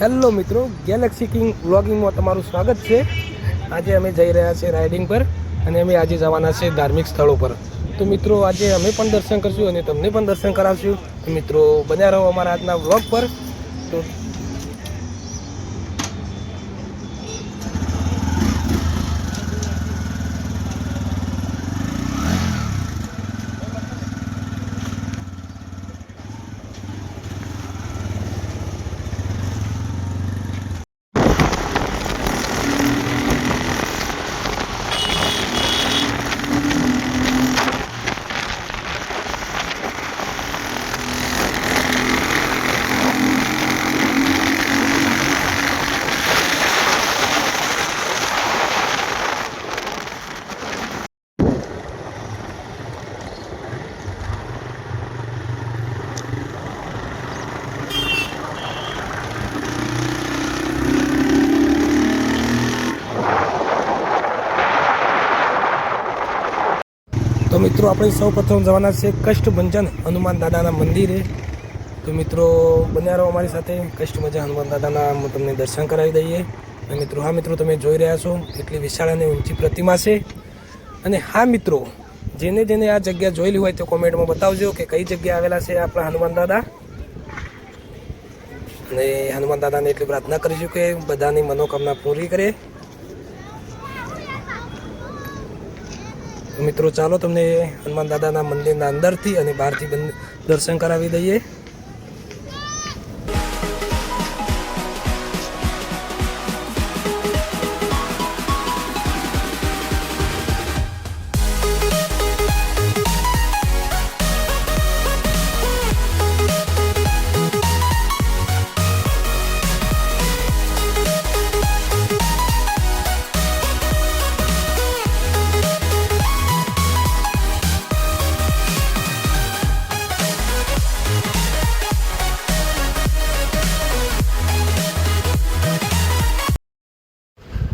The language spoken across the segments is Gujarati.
હેલો મિત્રો ગેલેક્સી કિંગ વ્લોગિંગમાં તમારું સ્વાગત છે. આજે અમે જઈ રહ્યા છીએ રાઇડિંગ પર અને અમે આજે જવાના છે ધાર્મિક સ્થળો પર. તો મિત્રો, આજે અમે પણ દર્શન કરશું અને તમને પણ દર્શન કરાવશું. મિત્રો, બન્યા રહો અમારા આજના વ્લોગ પર. તો તો મિત્રો, આપણે સૌ પ્રથમ જવાના છે કષ્ટભંજન હનુમાન દાદાના મંદિરે. તો મિત્રો બન્યા રહો અમારી સાથે કષ્ટભંજન હનુમાન દાદાના તમને દર્શન કરાવી દઈએ. અને મિત્રો, હા મિત્રો, તમે જોઈ રહ્યા છો, એટલી વિશાળ અને ઊંચી પ્રતિમા છે. અને હા મિત્રો, જેને જેને આ જગ્યા જોયેલી હોય તો કોમેન્ટમાં બતાવજો કે કઈ જગ્યા આવેલા છે આપણા હનુમાન દાદા. અને હનુમાન દાદાને એટલી પ્રાર્થના કરીશું કે બધાની મનોકામના પૂરી કરે. મિત્રો ચાલો તમને હનુમાન દાદાના મંદિરના અંદરથી અને બહારથી દર્શન કરાવી દઈએ.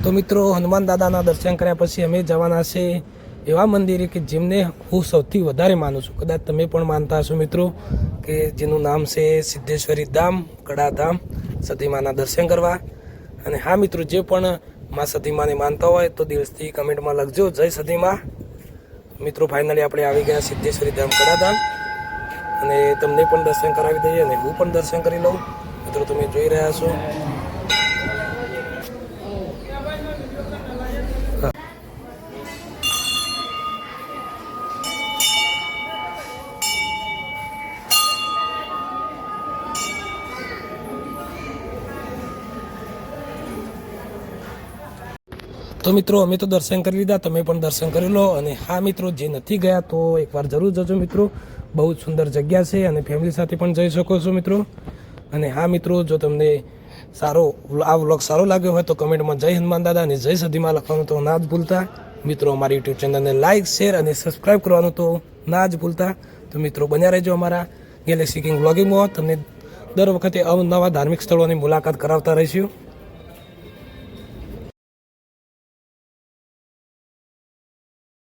તો મિત્રો, હનુમાન દાદાના દર્શન કર્યા પછી અમે જવાના છે એવા મંદિરે કે જેમને હું સૌથી વધારે માનું છું. કદાચ તમે પણ માનતા હશો મિત્રો કે જેનું નામ છે સિદ્ધેશ્વરી ધામ કડાધામ સતીમાના દર્શન કરવા. અને હા મિત્રો, જે પણ મા સતીમાને માનતા હોય તો દિલથી કમેન્ટમાં લખજો. જય સતીમા. મિત્રો ફાઇનલી આપણે આવી ગયા સિદ્ધેશ્વરી ધામ કડાધામ અને તમને પણ દર્શન કરાવી દઈએ અને હું પણ દર્શન કરી લઉં. મિત્રો, તમે જોઈ રહ્યા છો. તો મિત્રો, અમે તો દર્શન કરી લીધા, તમે પણ દર્શન કરી લો. અને હા મિત્રો, જે નથી ગયા તો એકવાર જરૂર જજો મિત્રો. બહુ જ સુંદર જગ્યા છે અને ફેમિલી સાથે પણ જઈ શકો છો મિત્રો. અને હા મિત્રો, જો તમને સારો આ વ્લોગ સારો લાગ્યો હોય તો કમેન્ટમાં જય હનુમાન દાદા અને જય સદીમાં લખવાનું તો ના જ ભૂલતા. મિત્રો, અમારી યુટ્યુબ ચેનલને લાઇક શેર અને સબસ્ક્રાઈબ કરવાનું તો ના જ ભૂલતા. તો મિત્રો, બન્યા રહેજો અમારા ગેલેક્સી કિંગ વ્લોગિંગમાં તમને દર વખતે અવનવા ધાર્મિક સ્થળોની મુલાકાત કરાવતા રહીશું.